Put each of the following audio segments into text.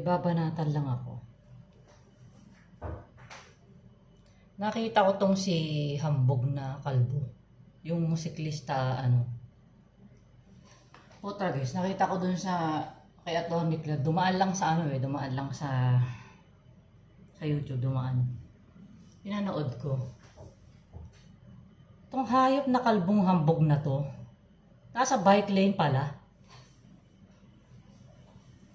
May babanatan lang ako. Nakita ko tong si Hambog na kalbo. Yung musiklista, ano. Puta guys, nakita ko dun sa kay Atomic Lab. Dumaan lang sa ano eh, dumaan lang sa sa YouTube, dumaan. Pinanood ko. Tong hayop na kalbong hambog na to, nasa bike lane pala.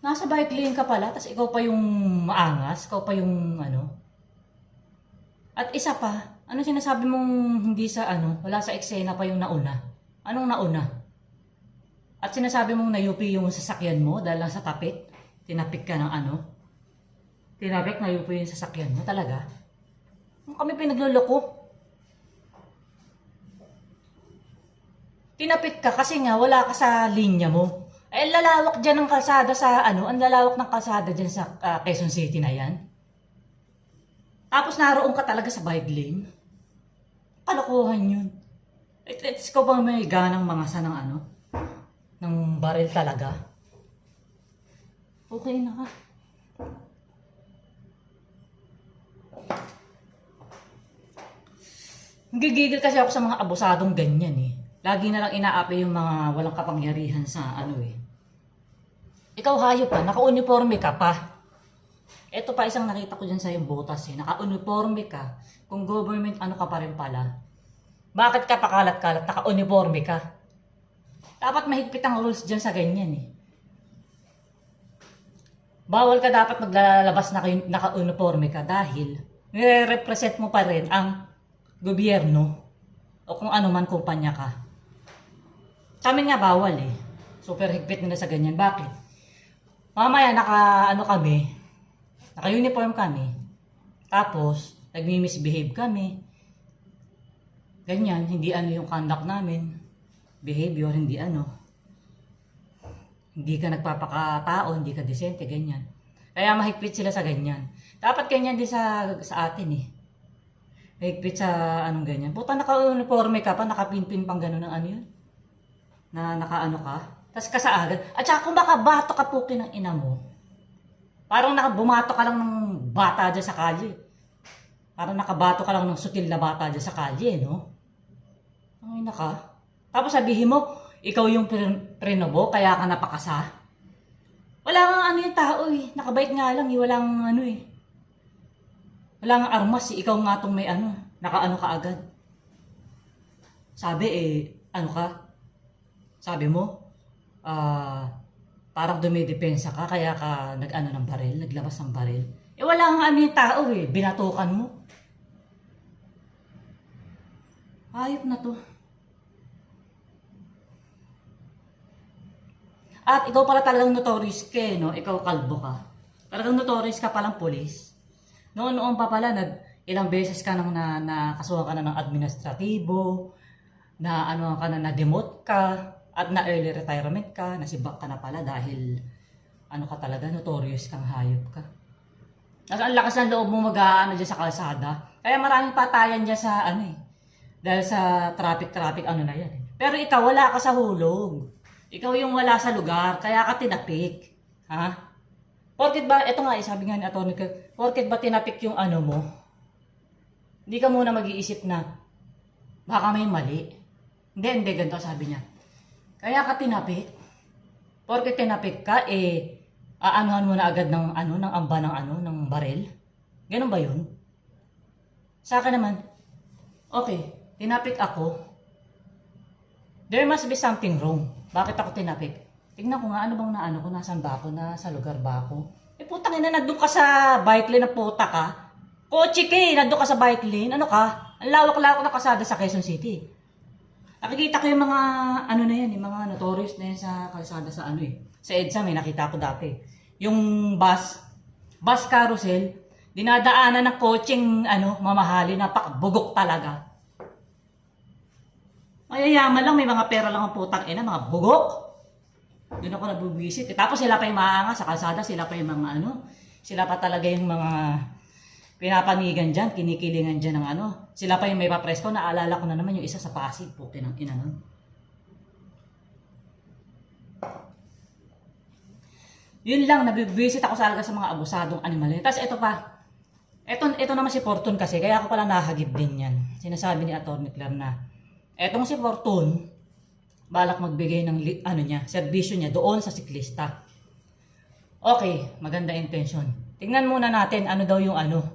Nasa bike lane ka pala, tapos ikaw pa yung maangas, ikaw pa yung ano. At isa pa, ano sinasabi mong hindi sa ano, wala sa eksena pa yung nauna? Anong nauna? At sinasabi mong nayupi yung sasakyan mo dahil lang sa tapit? Tinapik ka ng ano? Tinapik nayupi yung sasakyan mo talaga? Kami pinagluloko? Tinapik ka kasi nga wala ka sa linya mo. Eh, lalawak dyan ng kalsada sa ano, ang lalawak ng kalsada dyan sa ah, Quezon City na yan. Tapos naroon ka talaga sa bike lane. Kalokohan yun. It, it's ko bang may ganang mga sa ng ano? Ng baril talaga? Okay na ka. Gigigil kasi ako sa mga abusadong ganyan eh. Lagi na lang inaapi yung mga walang kapangyarihan sa ano eh. Ikaw hayop pa, naka-uniforme ka pa. Ito pa isang nakita ko dyan sa yung botas eh. Naka-uniforme ka. Kung government ano ka pa rin pala. Bakit ka pakalat-kalat, naka-uniforme ka? Dapat mahigpit ang rules dyan sa ganyan eh. Bawal ka dapat maglalabas na naka-uniforme ka dahil nire-represent mo pa rin ang gobyerno o kung ano man kumpanya ka. Sa amin nga bawal eh. Super higpit nila sa ganyan. Bakit? Mamaya naka ano kami, naka-uniform kami. Tapos, nagmi-misbehave kami. Ganyan, hindi ano yung conduct namin. Behavior, hindi ano. Hindi ka nagpapakatao, hindi ka desente, ganyan. Kaya mahigpit sila sa ganyan. Dapat ganyan din sa, sa atin eh. Mahigpit sa anong ganyan. Puta, naka-uniforme ka pa, nakapinpin pang gano'n ng ano yun. Na nakaano ka. Tapos ka sa agad. At saka kung baka bato ka pukin ng ina mo. Parang nakabumato ka lang ng bata dyan sa kalye. Parang nakabato ka lang ng sutil na bata dyan sa kalye, no? Ang ina ka. Tapos sabihin mo, ikaw yung pre- prenobo, kaya ka napakasa. Wala nga ano yung tao eh. Nakabait nga lang eh. Walang ano eh. Wala nga armas eh. Ikaw nga tong may ano. Nakaano ka agad. Sabi eh, ano ka? Sabi mo, ah, parang dumidepensa ka, kaya ka nag-ano ng baril, naglabas ng baril. Eh wala nga ano yung tao eh. Binatukan mo. Ayop na to. At ikaw pala talagang notorious ka eh, no? Ikaw kalbo ka. Talagang notorious ka palang polis. Noon-noon pa pala, nag, ilang beses ka nang na, ka na ng administratibo, na ano ka na, na-demote ka, at na early retirement ka, nasibak ka na pala dahil ano ka talaga, notorious kang hayop ka. Nasa ang lakas ng loob mo mag-aano dyan sa kalsada. Kaya maraming patayan dyan sa ano eh. Dahil sa traffic-traffic ano na yan eh. Pero ikaw wala ka sa hulog. Ikaw yung wala sa lugar, kaya ka tinapik. Ha? Porkit ba, eto nga eh, sabi nga ni Atty. Porkit ba tinapik yung ano mo? Hindi ka muna mag-iisip na, baka may mali. Hindi, hindi, ganito sabi niya. Kaya ka tinapik. Porkit tinapik ka, eh, aanuhan mo na agad ng ano, ng amba ng ano, ng barel. Ganun ba yun? Sa akin naman, okay, tinapik ako. There must be something wrong. Bakit ako tinapik? Tingnan ko nga, ano bang naano ko, nasan ba ako, nasa lugar ba ako? Eh putang ina, nandun ka sa bike lane na puta ka. Kotse ka eh, nandun ka sa bike lane. Ano ka? Ang lawak-lawak na kasada sa Quezon City. Nakikita ko yung mga, ano na yan, yung mga notorious na yan sa kalsada sa ano eh. Sa EDSA may nakita ko dati. Yung bus, bus carousel, dinadaanan ng coaching, ano, mamahali, napakabugok talaga. Mayayaman lang, may mga pera lang ang putang ina, mga bugok. Doon ako nabubwisit. Eh, tapos sila pa yung maangas sa kalsada, sila pa yung mga ano, sila pa talaga yung mga pinapanigan dyan, kinikilingan dyan ng ano. Sila pa yung may papresko, naalala ko na naman yung isa sa Pasig, puti ng ina nun. Yun lang, nabibisit ako sa sa mga abusadong animal. Tapos ito pa, ito, ito naman si Fortune kasi, kaya ako pala nahagib din yan. Sinasabi ni Atty. Claire na, etong si Fortune, balak magbigay ng ano niya, serbisyo niya doon sa siklista. Okay, maganda intention. Tingnan muna natin ano daw yung ano.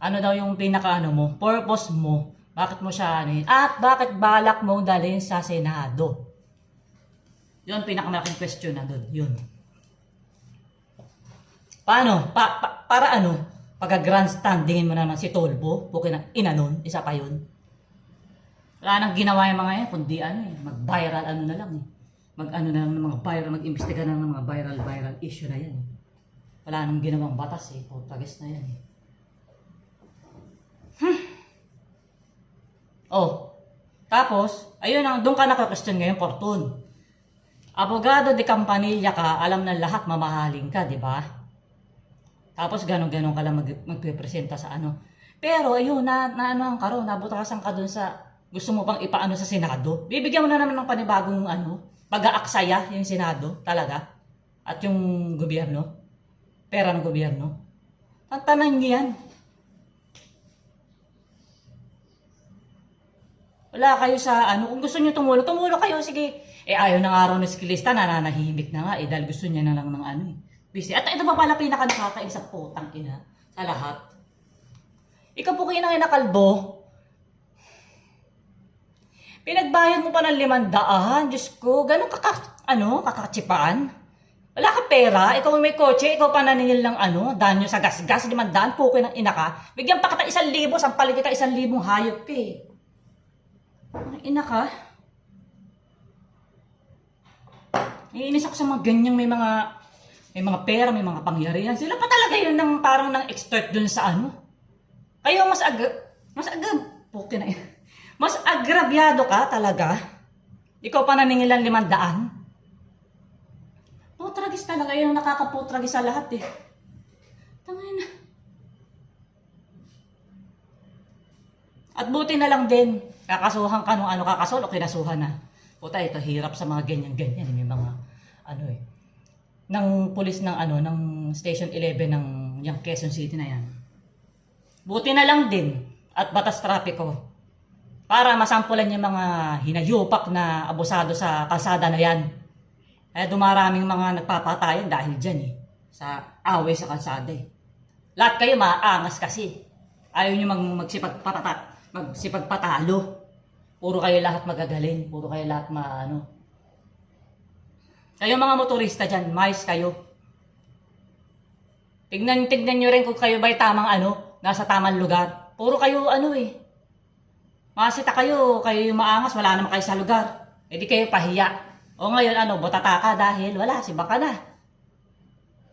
Ano daw yung pinaka ano mo, purpose mo. Bakit mo siya ano? At bakit balak mo dalhin sa Senado? Yun, pinakamalaking question na doon. Yun. Paano? Pa, pa- para ano? Pagka grandstandingin mo naman si Tolbo, bukin na ina nun, isa pa yun. Wala nang ginawa yung mga yan, kundi ano eh, mag-viral ano na lang eh. Mag-ano na lang ng mga viral, mag-imbestiga na lang ng mga viral-viral issue na yan. eh. Wala nang ginawang batas eh, putagis na yan eh. Oh, tapos, ayun ang, doon ka naka-question ngayon, Fortune. Abogado de Campanilla ka, alam na lahat mamahaling ka, di ba? Tapos ganon-ganon ka lang mag, magpipresenta sa ano. Pero ayun, na, na ano ang karo, nabutasan ka dun sa gusto mo pang ipaano sa Senado. Bibigyan mo na naman ng panibagong ano, pag-aaksaya yung Senado talaga. At yung gobyerno. Pera ng gobyerno. Tantanan niyo Wala kayo sa ano, kung gusto niyo tumulong, tumulong kayo, sige. Eh ayaw ng araw na sikilista, nananahimik na nga eh, dahil gusto niya na lang ng ano eh. Busy. At ito pa pala pinaka nakakaisang putang ina sa lahat. Ikaw po kayo na kalbo. Pinagbayad mo pa ng limandaan. Diyos ko, ganun kaka, ano, kakatsipaan. Wala ka pera, ikaw may kotse, ikaw pa naningil ng ano, danyo sa gas-gas, limandaan, pukoy ng ina ka. Bigyan pa kita isang libo, sampalin kita isang libong hayop ka eh. Ina ka. Iinis ako sa mga ganyang may mga may mga pera, may mga pangyarihan. Sila pa talaga yun ng parang ng expert dun sa ano. Kayo mas ag mas ag puti na yun. Mas agrabyado ka talaga. Ikaw pa naningilan limandaan. Putragis talaga yun nakakaputragis sa lahat eh. Tangin na. At buti na lang din, kakasuhan ka nung ano kakasol o kinasuhan na. Puta, ito hirap sa mga ganyan-ganyan. May mga, ano eh, ng pulis ng ano, ng Station 11 ng yung Quezon City na yan. Buti na lang din at batas trapiko para masampulan yung mga hinayupak na abusado sa kalsada na yan. Eh, dumaraming mga nagpapatayan dahil dyan eh. Sa away sa kalsada eh. Lahat kayo maangas kasi. Ayaw nyo mag magsipagpatata, magsipagpatalo. Puro kayo lahat magagaling. Puro kayo lahat maano. Kayo mga motorista dyan, mais kayo. Tignan, tignan nyo rin kung kayo ba'y tamang ano, nasa tamang lugar. Puro kayo ano eh. Masita kayo, kayo yung maangas, wala naman kayo sa lugar. E di kayo pahiya. O ngayon ano, botata ka dahil wala, si baka na.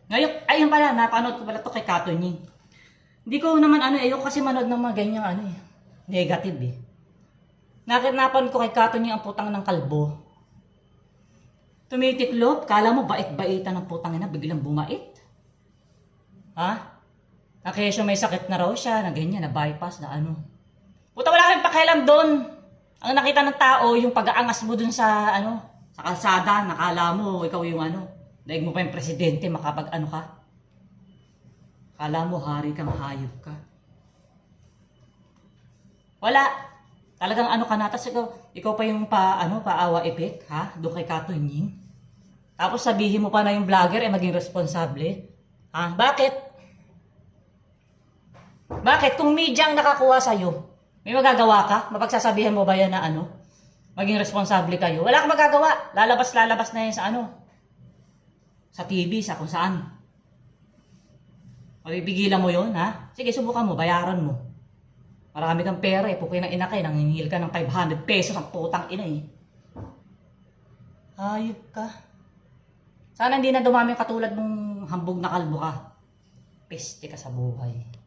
Ngayon, ayun pala, napanood ko pala to kay Kato Nying. Hindi ko naman ano, ayoko kasi manood ng mga ganyang ano eh. Negative eh. Nakinapan ko kay Kato Nying ang putang ng kalbo. Tumitiklop, kala mo bait-baitan ng putang ina, biglang bumait. Ha? Na kesyo may sakit na raw siya, na ganyan, na bypass, na ano. Puta, wala kang pakialam doon. Ang nakita ng tao, yung pag-aangas mo dun sa, ano, sa kalsada, nakala mo, ikaw yung ano, daig mo pa yung presidente, makapag ano ka. Kala mo, hari kang hayop ka. Wala. Talagang ano ka na, tapos ikaw, ikaw pa yung pa, ano, paawa epek, ha? Doon kay Kato Nying. Tapos sabihin mo pa na yung vlogger ay maging responsable. Ha? Bakit? Bakit? Kung media ang nakakuha sa'yo, may magagawa ka? Mapagsasabihan mo ba yan na ano? Maging responsable kayo? Wala kang magagawa. Lalabas-lalabas na yan sa ano? Sa TV, sa kung saan. Mabibigilan mo yon ha? Sige, subukan mo, bayaran mo. Marami kang pera eh. Pukoy ng ina kay, nangingil ka ng 500 pesos ang putang ina eh. Hayop ka. Sana hindi na dumami katulad mong hambog na kalbo ka. Peste ka sa buhay.